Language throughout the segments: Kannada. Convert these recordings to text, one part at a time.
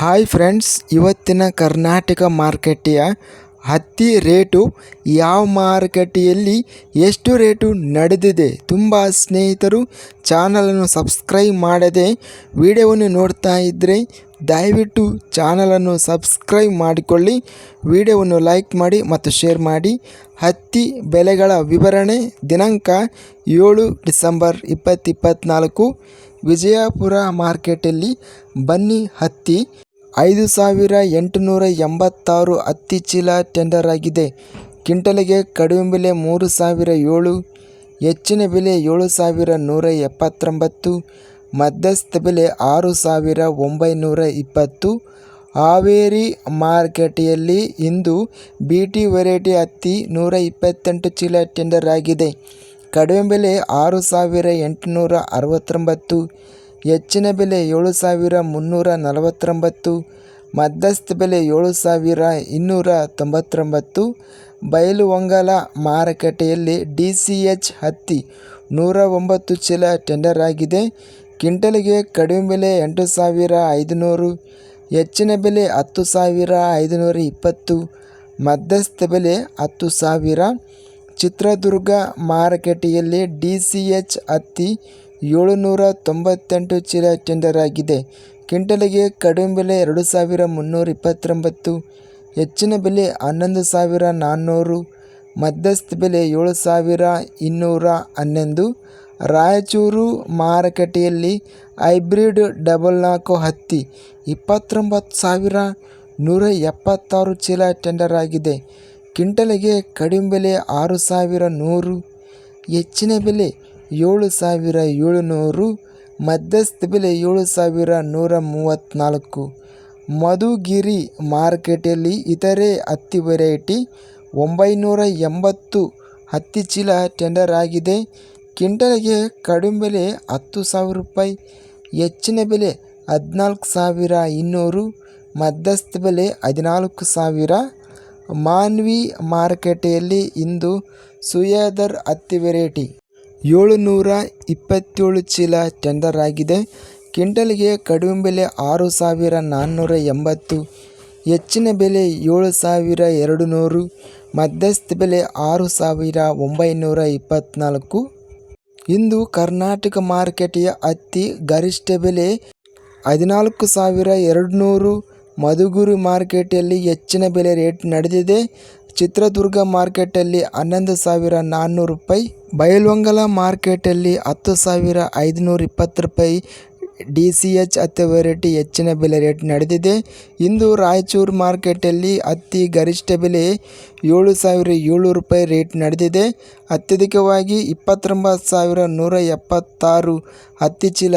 ಹಾಯ್ ಫ್ರೆಂಡ್ಸ್, ಇವತ್ತಿನ ಕರ್ನಾಟಕ ಮಾರ್ಕೆಟಿಯ ಹತ್ತಿ ರೇಟು ಯಾವ ಮಾರುಕಟ್ಟೆಯಲ್ಲಿ ಎಷ್ಟು ರೇಟು ನಡೆದಿದೆ ತುಂಬ ಸ್ನೇಹಿತರು ಚಾನಲನ್ನು ಸಬ್ಸ್ಕ್ರೈಬ್ ಮಾಡದೆ ವಿಡಿಯೋವನ್ನು ನೋಡ್ತಾ ಇದ್ದರೆ ದಯವಿಟ್ಟು ಚಾನಲನ್ನು ಸಬ್ಸ್ಕ್ರೈಬ್ ಮಾಡಿಕೊಳ್ಳಿ, ವಿಡಿಯೋವನ್ನು ಲೈಕ್ ಮಾಡಿ ಮತ್ತು ಶೇರ್ ಮಾಡಿ. ಹತ್ತಿ ಬೆಲೆಗಳ ವಿವರಣೆ ದಿನಾಂಕ ಏಳು ಡಿಸೆಂಬರ್ ಇಪ್ಪತ್ತಿಪ್ಪತ್ತ್ನಾಲ್ಕು ವಿಜಯಪುರ ಮಾರ್ಕೆಟಲ್ಲಿ ಬನ್ನಿ ಹತ್ತಿ. ಐದು ಸಾವಿರ ಎಂಟುನೂರ ಎಂಬತ್ತಾರು ಹತ್ತಿ ಚೀಲ ಟೆಂಡರ್ ಆಗಿದೆ. ಕ್ವಿಂಟಲ್ಗೆ ಕಡಿಮೆ ಬೆಲೆ ಮೂರು ಸಾವಿರ ಏಳು, ಹೆಚ್ಚಿನ ಬೆಲೆ ಏಳು ಸಾವಿರ ನೂರ ಎಪ್ಪತ್ತೊಂಬತ್ತು, ಮಧ್ಯಸ್ಥ ಬೆಲೆ ಆರು ಸಾವಿರ ಒಂಬೈನೂರ ಇಪ್ಪತ್ತು. ಹಾವೇರಿ ಮಾರ್ಕೆಟೆಯಲ್ಲಿ ಇಂದು ಬಿ ಟಿ ವೆರೈಟಿ ಹತ್ತಿ ನೂರ ಇಪ್ಪತ್ತೆಂಟು ಚೀಲ ಟೆಂಡರ್ ಆಗಿದೆ. ಕಡಿಮೆ ಬೆಲೆ ಆರು ಸಾವಿರ ಎಂಟುನೂರ ಅರವತ್ತೊಂಬತ್ತು ಹೆಚ್ಚಿನ ಬೆಲೆ ಏಳು ಸಾವಿರ ಮುನ್ನೂರ ನಲವತ್ತೊಂಬತ್ತು, ಮಧ್ಯಸ್ಥ ಬೆಲೆ ಏಳು ಸಾವಿರ ಇನ್ನೂರ ತೊಂಬತ್ತೊಂಬತ್ತು ಬಯಲುಹೊಂಗಲ ಮಾರುಕಟ್ಟೆಯಲ್ಲಿ ಡಿ ಸಿ ಎಚ್ ಹತ್ತಿ ನೂರ ಒಂಬತ್ತು ಚೀಲ ಟೆಂಡರ್ ಆಗಿದೆ. ಕ್ವಿಂಟಲ್ಗೆ ಕಡಿಮೆ ಬೆಲೆ ಎಂಟು ಸಾವಿರ ಐದುನೂರು, ಹೆಚ್ಚಿನ ಬೆಲೆ ಹತ್ತು ಸಾವಿರ ಐದುನೂರ ಇಪ್ಪತ್ತು, ಮಧ್ಯಸ್ಥ ಬೆಲೆ ಹತ್ತು ಸಾವಿರ ಚಿತ್ರದುರ್ಗ ಮಾರುಕಟ್ಟೆಯಲ್ಲಿ ಡಿ ಸಿ ಎಚ್ ಹತ್ತಿ ಏಳುನೂರ ತೊಂಬತ್ತೆಂಟು ಚೀಲ ಟೆಂಡರ್ ಆಗಿದೆ ಕ್ವಿಂಟಲಿಗೆ ಕಡಿಮೆ ಬೆಲೆ ಎರಡು ಸಾವಿರ ಮುನ್ನೂರ ಇಪ್ಪತ್ತೊಂಬತ್ತು, ಹೆಚ್ಚಿನ ಬೆಲೆ ಹನ್ನೊಂದು ಸಾವಿರ ನಾನ್ನೂರು, ಮಧ್ಯಸ್ಥ ಬೆಲೆ ಏಳು ಸಾವಿರ ಇನ್ನೂರ ಹನ್ನೊಂದು. ರಾಯಚೂರು ಮಾರುಕಟ್ಟೆಯಲ್ಲಿ ಹೈಬ್ರಿಡ್ ಡಬಲ್ ನಾಲ್ಕು ಹತ್ತಿ ಇಪ್ಪತ್ತೊಂಬತ್ತು ಸಾವಿರ ನೂರ ಎಪ್ಪತ್ತಾರು ಚೀಲ ಟೆಂಡರ್ ಆಗಿದೆ ಕ್ವಿಂಟಲಿಗೆ ಕಡಿಮೆ ಬೆಲೆ ಆರು ಸಾವಿರ ನೂರು, ಹೆಚ್ಚಿನ ಬೆಲೆ ಏಳು ಸಾವಿರ ಏಳುನೂರು, ಮಧ್ಯಸ್ಥ ಬೆಲೆ ಏಳು ಸಾವಿರ ನೂರ ಮೂವತ್ತ್ನಾಲ್ಕು ಮಧುಗಿರಿ ಮಾರ್ಕೆಟಲ್ಲಿ ಇತರೆ ಹತ್ತಿ ವೆರೈಟಿ ಒಂಬೈನೂರ ಎಂಬತ್ತು ಹತ್ತಿ ಚೀಲ ಟೆಂಡರ್ ಆಗಿದೆ. ಕ್ವಿಂಟಲ್ಗೆ ಕಡಿಮೆ ಬೆಲೆ ಹತ್ತು ಸಾವಿರ ರೂಪಾಯಿ, ಹೆಚ್ಚಿನ ಬೆಲೆ ಹದಿನಾಲ್ಕು ಸಾವಿರ ಇನ್ನೂರು, ಮಧ್ಯಸ್ಥ ಬೆಲೆ ಹದಿನಾಲ್ಕು ಸಾವಿರ. ಮಾನ್ವಿ ಮಾರುಕಟ್ಟೆಯಲ್ಲಿ ಇಂದು ಸುಯಾದರ್ ಹತ್ತಿ ವೆರೈಟಿ ಏಳುನೂರ ಇಪ್ಪತ್ತೇಳು ಚೀಲ ಟೆಂಡರ್ ಆಗಿದೆ ಕ್ವಿಂಟಲ್ಗೆ ಕಡಿಮೆ ಬೆಲೆ ಆರು ಸಾವಿರ ನಾನ್ನೂರ ಎಂಬತ್ತು, ಹೆಚ್ಚಿನ ಬೆಲೆ ಏಳು ಸಾವಿರ ಎರಡು ನೂರು ಮಧ್ಯಸ್ಥ ಬೆಲೆ ಆರು ಸಾವಿರ ಒಂಬೈನೂರ ಇಪ್ಪತ್ತ್ನಾಲ್ಕು ಇಂದು ಕರ್ನಾಟಕ ಮಾರುಕಟ್ಟೆಯ ಹತ್ತಿ ಗರಿಷ್ಠ ಬೆಲೆ ಹದಿನಾಲ್ಕು ಸಾವಿರ ಎರಡು ನೂರು ಮಧುಗಿರಿ ಮಾರ್ಕೆಟಲ್ಲಿ ಹೆಚ್ಚಿನ ಬೆಲೆ ರೇಟ್ ನಡೆದಿದೆ. ಚಿತ್ರದುರ್ಗ ಮಾರ್ಕೆಟಲ್ಲಿ ಹನ್ನೊಂದು ಸಾವಿರ ನಾನ್ನೂರು ರೂಪಾಯಿ, ಬಯಲುವಂಗಲ ಮಾರ್ಕೆಟಲ್ಲಿ ಹತ್ತು ಸಾವಿರ ಐದುನೂರ ಇಪ್ಪತ್ತು ರೂಪಾಯಿ. ಡಿ ಸಿ ಎಚ್ ಹತ್ತಿ ವೆರೈಟಿ ಹೆಚ್ಚಿನ ಬೆಲೆ ರೇಟ್ ನಡೆದಿದೆ. ಇಂದು ರಾಯಚೂರು ಮಾರ್ಕೆಟಲ್ಲಿ ಹತ್ತಿ ಗರಿಷ್ಠ ಬೆಲೆ ಏಳು ಸಾವಿರ ಏಳ್ನೂರು ರೂಪಾಯಿ ರೇಟ್ ನಡೆದಿದೆ. ಅತ್ಯಧಿಕವಾಗಿ ಇಪ್ಪತ್ತೊಂಬತ್ತು ಸಾವಿರ ನೂರ ಎಪ್ಪತ್ತಾರು ಹತ್ತಿ ಚೀಲ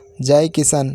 ಜೈ ಕಿಸಾನ್